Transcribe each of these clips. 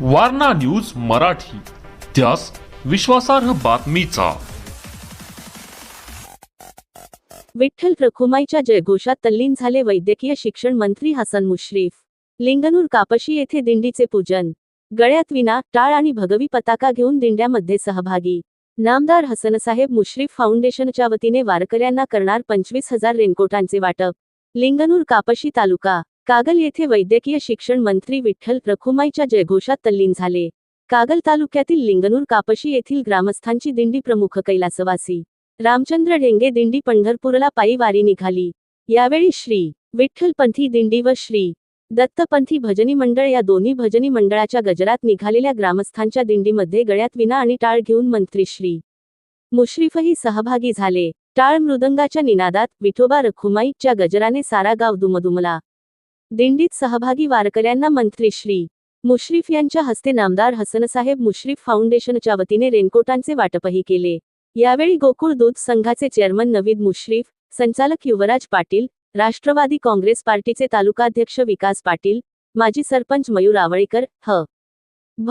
Warna news Marathi. त्यास विश्वासार्ह बातमीचा. विठ्ठल रखुमाईच्या जयघोषात तल्लीन झाले वैद्यकीय शिक्षण मंत्री हसन मुश्रीफ. लिंगनूर कापशी येथे दिंडीचे पूजन. गळ्यात विना टाळ आणि भगवी पताका घेऊन दिंड्यामध्ये सहभागी. नामदार हसनसाहेब मुश्रीफ फाउंडेशनच्या वतीने वारकऱ्यांना करणार पंचवीस हजार रेनकोटांचे वाटप. लिंगनूर कापशी तालुका. कागल येथे वैद्यकीय शिक्षण मंत्री विठ्ठल रखुमाईच्या जयघोषात तल्लीन झाले. कागल तालुक्यातील लिंगनूर कापशी येथील ग्रामस्थांची दिंडी प्रमुख कैलासवासी. रामचंद्र ढेंगे दिंडी पंढरपूरला पायी वारी निघाली. यावेळी श्री. विठ्ठलपंथी दिंडी व श्री. दत्तपंथी भजनी मंडळ या दोन्ही भजनी मंडळाच्या गजरात निघालेल्या ग्रामस्थांच्या दिंडीमध्ये गळ्यात विना आणि टाळ घेऊन मंत्री श्री. मुश्रीफही सहभागी झाले. टाळ मृदंगाच्या निनादात विठोबा रखुमाईच्या गजराने सारा गाव दुमदुमला. दिंडीत सहभागी वारकऱ्यांना मंत्री श्री. मुश्रीफ यांच्या हस्ते नामदार हसनसाहेब मुश्रीफ फाउंडेशनच्या वतीने रेनकोटांचे वाटपही केले. यावेळी गोकुळ दूध संघाचे चेअरमन नवीद मुश्रीफ संचालक युवराज पाटील राष्ट्रवादी काँग्रेस पार्टीचे तालुकाध्यक्ष विकास पाटील माजी सरपंच मयूर आवळेकर ह. भ.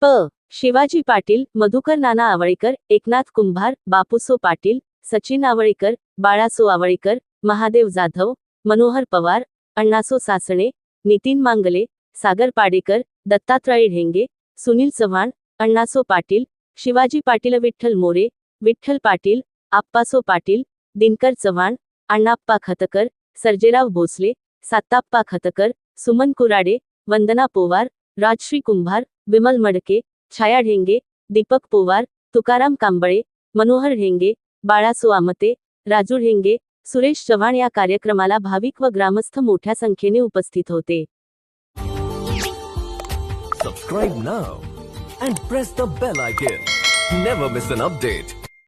प. शिवाजी पाटील मधुकर नाना आवळेकर एकनाथ कुंभार बापूसो पाटील सचिन आवळेकर बाळासो आवळेकर महादेव जाधव मनोहर पवार अण्णासो सासणे नितीन मांगले सागर पाडेकर दत्तात्रय ढेंगे सुनील चव्हाण अण्णासो पाटील शिवाजी पाटील विठ्ठल मोरे विठ्ठल पाटील आप्पासो पाटील दिनकर चव्हाण अण्णाप्पा खतकर सर्जेराव भोसले साताप्पा खतकर सुमन कुराडे वंदना पोवार राजश्री कुंभार विमल मडके छाया ढेंगे दीपक पोवार तुकाराम कांबळे मनोहर ढेंगे बाळासो आमते राजू ढेंगे सुरेश चव्हाण या कार्यक्रमाला भाविक व ग्रामस्थ मोठ्या संख्येने उपस्थित होते Subscribe now and press the bell icon. Never miss an update.